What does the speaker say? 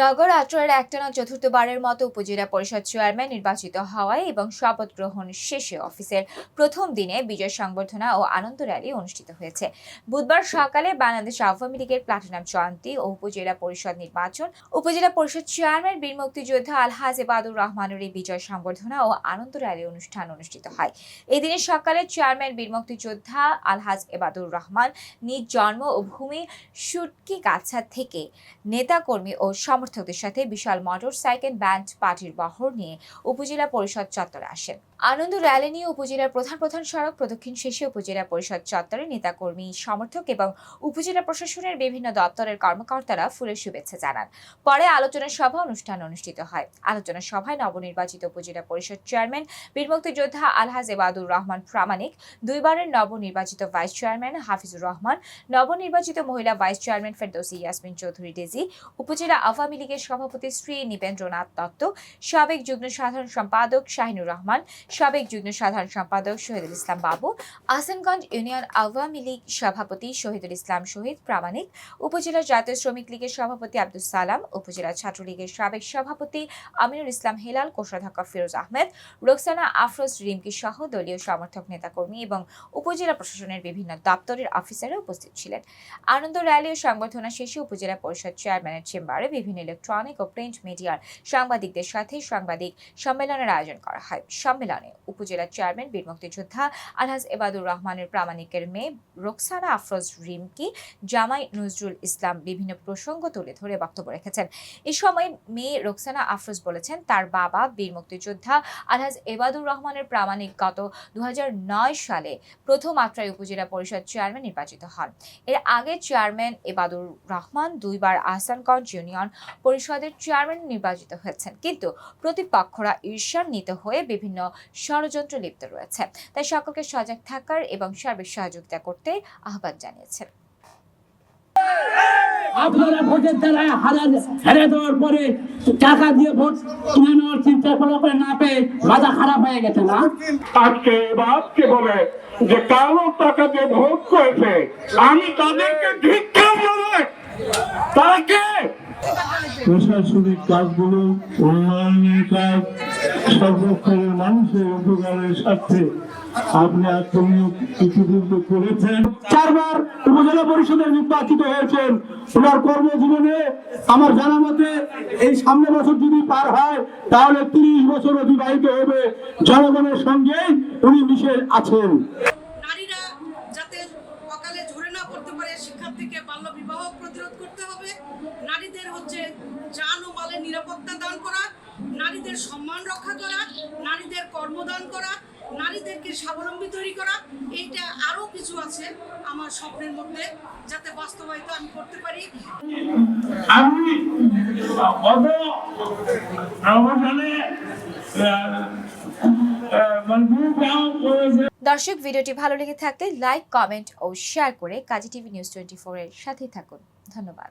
নগর আত্রার একটানা চতুর্থবারের মতো উপজেলা পরিষদ চেয়ারম্যান নির্বাচিত হওয়ায় এবং শপথ গ্রহণ শেষে অফিসের প্রথম দিনে বিজয় সংবর্ধনা ও আনন্দ র্যালি অনুষ্ঠিত হয়েছে। বুধবার সকালে বাংলাদেশ আওয়ামী লীগের প্লাটিনাম জয়ন্তী ও উপজেলা পরিষদ নির্বাচন, উপজেলা পরিষদ চেয়ারম্যান বীর মুক্তিযোদ্ধা আলহাজ এবাদুর রহমানের বিজয় সংবর্ধনা ও আনন্দ র্যালি অনুষ্ঠান অনুষ্ঠিত হয়। এদিনে সকালে চেয়ারম্যান বীর মুক্তিযোদ্ধা আলহাজ এবাদুর রহমান নিজ জন্ম ও ভূমি সুটকি গাছা থেকে নেতাকর্মী ও সমর্থকদের সাথে বিশাল মোটর সাইকেল ব্যান্ড পার্টির বহর নিয়ে উপজেলা পরিষদ চত্বরে আসেন আনন্দ র্যালি নিয়ে উপজেলার প্রধান প্রধান সড়ক, প্রদক্ষিণ শেষে উপজেলা পরিষদ চত্বরে নেতাকর্মী, সমর্থক এবং উপজেলা প্রশাসনের বিভিন্ন দপ্তরের কর্মকর্তারা ফুলের শুভেচ্ছা জানান। পরে আলোচনা সভা অনুষ্ঠান অনুষ্ঠিত হয়। আলোচনা সভায় নবনির্বাচিত উপজেলা পরিষদ চেয়ারম্যান বীর মুক্তিযোদ্ধা আলহাজ এবাদুর রহমান প্রামাণিক, দুইবারের নবনির্বাচিত ভাইস চেয়ারম্যান হাফিজুর রহমান, নবনির্বাচিত মহিলা vice chairman Ferdousi Yasmin Chowdhury daisy, উপজেলা আওয়ামী লীগের সভাপতি শ্রী নিবেন্দ্রনাথ দত্ত, সাবেক যুগ্ম সাধারণ সম্পাদক শাহিনুর রহমান, সাবেক যুগ্ম সাধারণ সম্পাদক শহীদুল ইসলাম বাবু আসানগঞ্জ ইউনিয়ন আওয়ামী লীগ সভাপতি শহীদুল ইসলাম শহীদ প্রামাণিক, উপজেলা জাতীয় শ্রমিক লীগের সভাপতি আব্দুল সালাম, উপজেলা ছাত্রলীগের সাবেক সভাপতি আমিনুল ইসলাম হেলাল, কোষাধ্যক্ষ ফিরোজ আহমেদ, রোকসানা আফরোজ রিমকি সহ দলীয় সমর্থক নেতাকর্মী এবং উপজেলা প্রশাসনের বিভিন্ন দপ্তরের অফিসাররা উপস্থিত ছিলেন। আনন্দ র্যালি ও সংবর্ধনা শেষে উপজেলা পরিষদ চেয়ারম্যানের চেম্বারে বিভিন্ন ইলেকট্রনিক ও প্রিন্ট মিডিয়ার সাংবাদিকদের সাথে সাংবাদিক সম্মেলনের আয়োজন করা হয়। সম্মেলনে উপজেলা চেয়ারম্যান বীর মুক্তিযোদ্ধা আলহাজ এবাদুর রহমানের প্রামাণিকের মেয়ে রোকসানা আফরোজ রিমকি, জামাই নজরুল ইসলাম বিভিন্ন প্রসঙ্গ তুলে ধরে বক্তব্য রেখেছেন। এ সময় মেয়ে রোকসানা আফরোজ বলেছেন, তার বাবা বীর মুক্তিযোদ্ধা আলহাজ এবাদুর রহমানের প্রামাণিক গত দু হাজার নয় সালে প্রথম আত্রাই উপজেলা পরিষদ চেয়ারম্যান নির্বাচিত হন। এর আগে চেয়ারম্যান এবাদুর রহমান দুইবার আহসানগঞ্জ ইউনিয়ন পরিষদের চেয়ারম্যান নির্বাচিত হয়েছেন। কিন্তু প্রতিপক্ষরা ঈর্ষান্বিত হয়ে বিভিন্ন ষড়যন্ত্র লিপ্ত রয়েছে। তাই সকলকে সজাগ থাকার এবং সার্বিক সহযোগিতা করতে আহ্বান জানিয়েছেন। আপনারা ভোটের দ্বারা হারান হেরে দেওয়ার পরে টাকা দিয়ে ভোট কিনে নেওয়ার চিন্তা করা করে না পেয়ে মাথা খারাপ হয়ে গেছে না? আজকে বাপকে বলে যে কালো টাকা দিয়ে ভোট করেছে আমি তাদেরকে ধিক্ষা বলে তাকে প্রশাসনিক কাজগুলো, উন্নয়নের কাজ সর্বক্ষণের মানুষের উপকারের স্বার্থে আপনি করেছেন। চারবার উপজেলা পরিষদের নির্বাচিত হয়েছেন। ওনার কর্মজীবনে আমার জানা মতে এই সামনে বছর যদি পার হয়, তাহলে তিরিশ বছর অতিবাহিত হবে জনগণের সঙ্গে উনি মিশে আছেন নারীরা যাতে অকালে ঝরে না পড়তে পারে শিক্ষার থেকে বাল্য বিবাহ প্রতিরোধ করতে হবে নারীদের হচ্ছে জান ও মালের দান করা নারীদের সম্মান রক্ষা করা নারীদের কর্মদান করা নারীদেরকে স্বাবলম্বী তৈরি করা এইটা আরও কিছু আছে আমার স্বপ্নের মধ্যে যাতে বাস্তবায়িত আমি করতে পারি। আমি দর্শক ভিডিওটি ভালো লেগে থাকলে লাইক কমেন্ট ও শেয়ার করে কাজী টিভি নিউজ টোয়েন্টি এর সাথেই থাকুন। ধন্যবাদ।